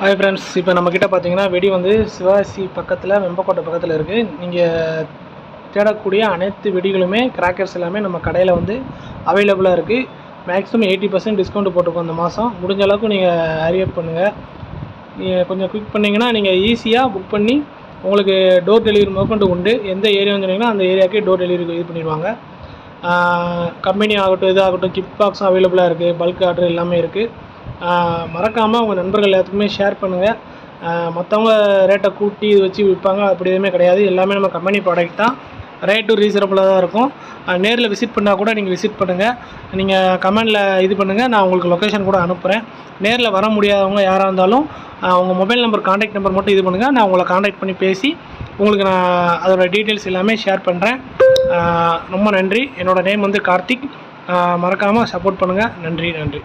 Hi friends இப்போ நம்மக்கிட்ட பார்த்தீங்கன்னா வெடி வந்து சிவாசி பக்கத்தில் வெம்பக்கோட்டை பக்கத்தில் இருக்குது நீங்கள் தேடக்கூடிய அனைத்து வெடிகளுமே கிராக்கர்ஸ் எல்லாமே நம்ம கடையில் வந்து அவைலபிளாக இருக்குது மேக்ஸிமம் எயிட்டி பர்சன்ட் டிஸ்கவுண்ட் போட்டிருக்கோம் இந்த மாதம் முடிஞ்ச அளவுக்கு நீங்கள் ஹரியப் பண்ணுங்கள் நீங்கள் கொஞ்சம் குவிக் பண்ணிங்கன்னா நீங்கள் ஈஸியாக புக் பண்ணி உங்களுக்கு டோர் டெலிவரி முதற்கொண்டு உண்டு. எந்த ஏரியான்னு சொன்னீங்கன்னா அந்த ஏரியாக்கே டோர் டெலிவரி இது பண்ணிடுவாங்க. கம்பெனி ஆகட்டும் இதாகட்டும் கிஃப்ட் பாக்ஸும் அவைலபிளாக இருக்குது பல்க் ஆர்டர் எல்லாமே இருக்குது மறக்காமல் உங்கள் நண்பர்கள் எல்லாத்துக்குமே ஷேர் பண்ணுங்கள் மற்றவங்க ரேட்டை கூட்டி இது வச்சு விற்பாங்க அப்படி எதுவுமே கிடையாது. எல்லாமே நம்ம கம்பெனி ப்ராடக்ட் தான். ரேட்டும் ரீசனபுளாக தான் இருக்கும். நேரில் விசிட் பண்ணால் கூட நீங்கள் விசிட் பண்ணுங்கள் நீங்கள் கமெண்டில் இது பண்ணுங்கள் நான் உங்களுக்கு லொக்கேஷன் கூட அனுப்புகிறேன் நேரில் வர முடியாதவங்க யாராக இருந்தாலும் உங்கள் மொபைல் நம்பர் காண்டாக்ட் நம்பர் மட்டும் இது பண்ணுங்கள் நான் உங்களை காண்டாக்ட் பண்ணி பேசி உங்களுக்கு நான் அதோட டீட்டெயில்ஸ் எல்லாமே ஷேர் பண்ணுறேன் ரொம்ப நன்றி. என்னோடய நேம் வந்து கார்த்திக். மறக்காமல் சப்போர்ட் பண்ணுங்கள் நன்றி நன்றி.